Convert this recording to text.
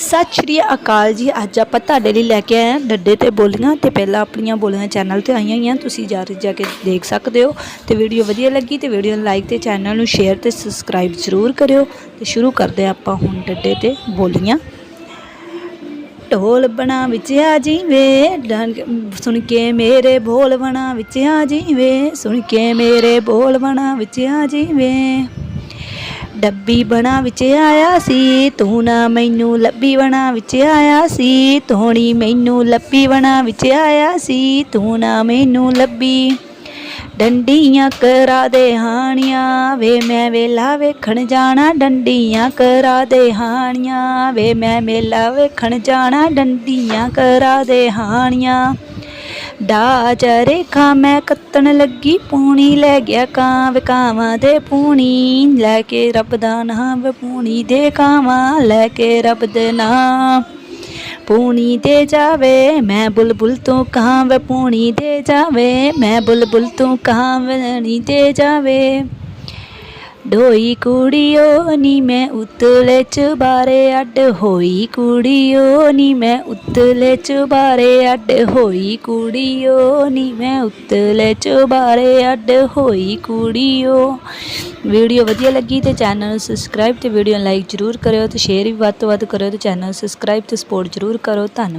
ਸਤਿ ਸ਼੍ਰੀ ਅਕਾਲ ਜੀ। ਅੱਜ ਆਪਾਂ ਤੁਹਾਡੇ ਲਈ ਲੈ ਕੇ ਆਏ ਹਾਂ ਡੱਡੇ ਤੇ ਬੋਲੀਆਂ ਤੇ ਪਹਿਲਾਂ ਆਪਣੀਆਂ ਬੋਲੀਆਂ ਚੈਨਲ ਤੇ ਆਈਆਂ ਹੋਈਆਂ। ਤੁਸੀਂ ਜਾ ਜਾ ਕੇ ਦੇਖ ਸਕਦੇ ਹੋ ਤੇ ਵੀਡੀਓ ਵਧੀਆ ਲੱਗੀ ਤੇ ਵੀਡੀਓ ਨੂੰ ਲਾਈਕ ਤੇ ਚੈਨਲ ਨੂੰ ਸ਼ੇਅਰ ਤੇ ਸਬਸਕ੍ਰਾਈਬ ਜ਼ਰੂਰ ਕਰਿਓ ਤੇ ਸ਼ੁਰੂ ਕਰਦੇ ਹਾਂ ਆਪਾਂ ਹੁਣ ਡੱਡੇ ਤੇ ਬੋਲੀਆਂ। ਢੋਲ ਬਣਾ ਵਿੱਚ ਆ ਜੀਵੇ ਸੁਣ ਕੇ ਮੇਰੇ ਬੋਲ ਬਣਾ ਵਿੱਚ ਆ ਜੀਵੇ, ਸੁਣ ਕੇ ਮੇਰੇ ਬੋਲ ਬਣਾ ਵਿੱਚ ਆ ਜੀਵੇ। ਡੱਬੀ ਬਣਾ ਵਿੱਚ ਆਇਆ ਸੀ, ਤੂੰ ਨਾ ਮੈਨੂੰ ਲੱਭੀ ਬਣਾ ਵਿੱਚ ਆਇਆ ਸੀ ਤੋਣੀ ਮੈਨੂੰ ਲੱਭੀ ਬਣਾ ਵਿੱਚ ਆਇਆ ਸੀ, ਤੂੰ ਨਾ ਮੈਨੂੰ ਲੱਭੀ। ਡੰਡੀਆਂ ਕਰਾ ਦੇ ਹਾਣੀਆਂ, ਵੇ ਮੈਂ ਵੇਲਾ ਵੇਖਣ ਜਾਣਾ, ਡੰਡੀਆਂ ਕਰਾ ਦੇ ਹਾਣੀਆਂ, ਵੇ ਮੈਂ ਮੇਲਾ ਵੇਖਣ ਜਾਣਾ, ਡੰਡੀਆਂ ਕਰਾ ਦੇ ਹਾਣੀਆਂ। ਡਾ ਚਰੇਖਾ ਮੈਂ ਕੱਤਣ ਲੱਗੀ ਪੂਣੀ, ਲੈ ਗਿਆ ਕਾਂ ਵਿਕਾਵਾਂ ਦੇ ਪੂਣੀ, ਲੈ ਕੇ ਰੱਬ ਦਾ ਨਾਮ ਪੂਣੀ ਦੇ ਕਾਵਾਂ ਲੈ ਕੇ ਰੱਬ ਦੇ ਨਾਮ ਪੂਣੀ ਦੇ ਜਾਵੇ, ਮੈਂ ਬੁਲਬੁਲ ਤੋਂ ਕਾਂ ਵੇ ਪੂਣੀ ਦੇ ਜਾਵੇ, ਮੈਂ ਬੁਲਬੁਲ ਤੋਂ ਕਾਂ ਵਣੀ ਦੇ ਜਾਵੇ। ਢੋਈ ਕੁੜੀਓ ਨੀ ਮੈਂ ਉਤਲੇ ਚ ਬਾਰੇ ਅੱਡ ਹੋਈ ਕੁੜੀਓ ਨੀ ਮੈਂ ਉਤਲੇ ਚ ਬਾਰੇ ਅੱਡ ਹੋਈ ਕੁੜੀਓ ਨੀ ਮੈਂ ਉਤਲੇ ਚ ਬਾਰੇ ਅੱਡ ਹੋਈ ਕੁੜੀਓ। ਵੀਡੀਓ ਵਧੀਆ ਲੱਗੀ ਤੇ ਚੈਨਲ ਨੂੰ ਸਬਸਕ੍ਰਾਈਬ ਤੇ ਵੀਡੀਓ ਨੂੰ ਲਾਈਕ ਜਰੂਰ ਕਰਿਓ ਤੇ ਸ਼ੇਅਰ ਵੀ ਵੱਧ ਤੋਂ ਵੱਧ ਕਰਿਓ ਤੇ ਚੈਨਲ ਨੂੰ ਸਬਸਕ੍ਰਾਈਬ ਤੇ ਸਪੋਰਟ ਜਰੂਰ ਕਰੋ ਧੰਨਵਾਦ।